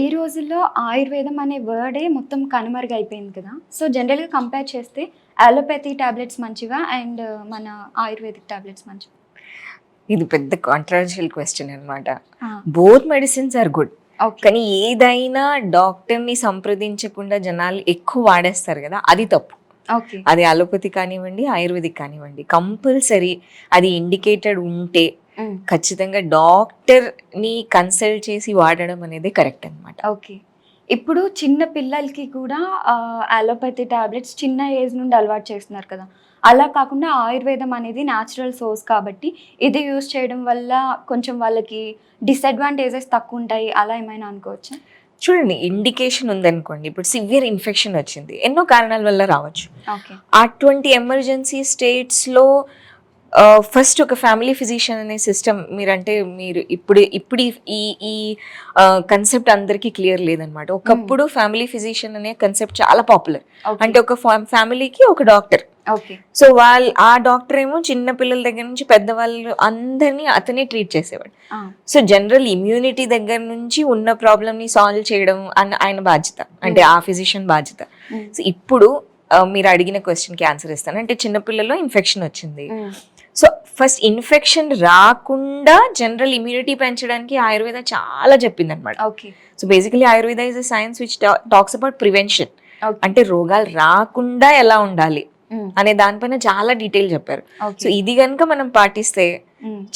ఈ రోజుల్లో ఆయుర్వేదం అనే వర్డే మొత్తం కనుమరుగైపోయింది కదా. సో జనరల్గా కంపేర్ చేస్తే అలోపతి టాబ్లెట్స్ మంచివా? అండ్ మన ఆయుర్వేదిక్ టాబ్లెట్స్ మంచివా? ఇది పెద్ద కాంట్రవర్షియల్ క్వశ్చన్ అన్నమాట. Both medicines are good okay కానీ ఏదైనా డాక్టర్ని సంప్రదించకుండా జనాలు ఎక్కువ వాడేస్తారు కదా అది తప్పు. ఓకే అది అలోపతి కానివ్వండి ఆయుర్వేదిక్ కానివ్వండి. కంపల్సరీ అది ఇండికేటెడ్ ఉంటే ఖచ్చితంగా డాక్టర్ని కన్సల్ట్ చేసి వాడడం అనేది కరెక్ట్ అనమాట ఓకే. ఇప్పుడు చిన్న పిల్లలకి కూడా అలోపతి టాబ్లెట్స్ చిన్న ఏజ్ నుండి అలవాటు చేస్తున్నారు కదా. అలా కాకుండా ఆయుర్వేదం అనేది న్యాచురల్ సోర్స్ కాబట్టి ఇది యూస్ చేయడం వల్ల కొంచెం వాళ్ళకి డిసడ్వాంటేజెస్ తక్కువ ఉంటాయి అలా ఏమైనా అనుకోవచ్చా? చూడండి ఇండికేషన్ ఉందనుకోండి ఇప్పుడు సివియర్ ఇన్ఫెక్షన్ వచ్చింది. ఎన్నో కారణాల వల్ల రావచ్చు. ఓకే. అటువంటి ఎమర్జెన్సీ స్టేట్స్లో ఫస్ట్ ఒక ఫ్యామిలీ ఫిజిషియన్ అనే సిస్టమ్ మీరంటే మీరు ఇప్పుడు ఇప్పుడు ఈ- ఈ కన్సెప్ట్ అందరికీ క్లియర్ లేదనమాట. ఒకప్పుడు ఫ్యామిలీ ఫిజిషియన్ అనే కన్సెప్ట్ చాలా పాపులర్ అంటే ఒక ఫ్యామిలీకి ఒక డాక్టర్ సో వాళ్ళు ఆ డాక్టర్ ఏమో చిన్న పిల్లల దగ్గర నుంచి పెద్దవాళ్ళు అందరినీ అతనే ట్రీట్ చేసేవాడు. సో జనరల్ ఇమ్యూనిటీ దగ్గర నుంచి ఉన్న ప్రాబ్లమ్ని సాల్వ్ చేయడం అన్న ఆయన బాధ్యత. అంటే ఆ ఫిజిషియన్ బాధ్యత. సో ఇప్పుడు ఆ, మీరు అడిగిన క్వశ్చన్కి ఆన్సర్ ఇస్తాను. అంటే చిన్నపిల్లలో ఇన్ఫెక్షన్ వచ్చింది. ఫస్ట్ ఇన్ఫెక్షన్ రాకుండా జనరల్ ఇమ్యూనిటీ పెంచడానికి ఆయుర్వేద చాలా చెప్పింది అనమాట okay. So basically Ayurveda is a science which talks about prevention. అంటే రోగాలు రాకుండా ఎలా ఉండాలి అనే దానిపైన చాలా డీటెయిల్ చెప్పారు. సో ఇది కనుక మనం పాటిస్తే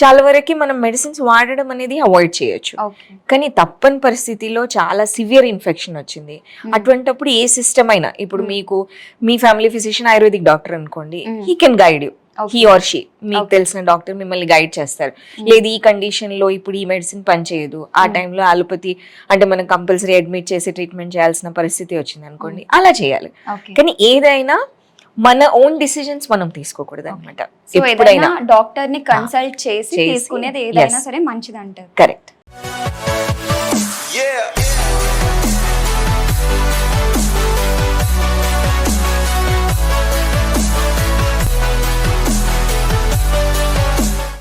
చాలా వరకు మనం మెడిసిన్స్ వాడడం అనేది అవాయిడ్ చేయొచ్చు. కానీ తప్పని పరిస్థితిలో చాలా సివియర్ ఇన్ఫెక్షన్ వచ్చింది. అటువంటప్పుడు ఏ సిస్టమ్ అయినా ఇప్పుడు. మీకు మీ ఫ్యామిలీ ఫిజిషియన్ ఆయుర్వేదిక్ డాక్టర్ అనుకోండి. He can guide you. He or she మీకు. తెలిసిన డాక్టర్ మిమ్మల్ని గైడ్ చేస్తారు. లేదు ఈ కండిషన్లో ఇప్పుడు ఈ మెడిసిన్ పనిచేయదు. ఆ Hmm. టైంలో అలోపతి అంటే మనం కంపల్సరీ అడ్మిట్ చేసి ట్రీట్మెంట్ చేయాల్సిన పరిస్థితి వచ్చింది అనుకోండి. అలా చేయాలి. కానీ ఏదైనా మన ఓన్ డిసిజన్స్ మనం తీసుకోకూడదు అనమాట సో ఎప్పుడైనా ఏదైనా డాక్టర్ని కన్సల్ట్ చేసి తీసుకునేది ఏదైనా. సరే మంచిది అంటారు కరెక్ట్.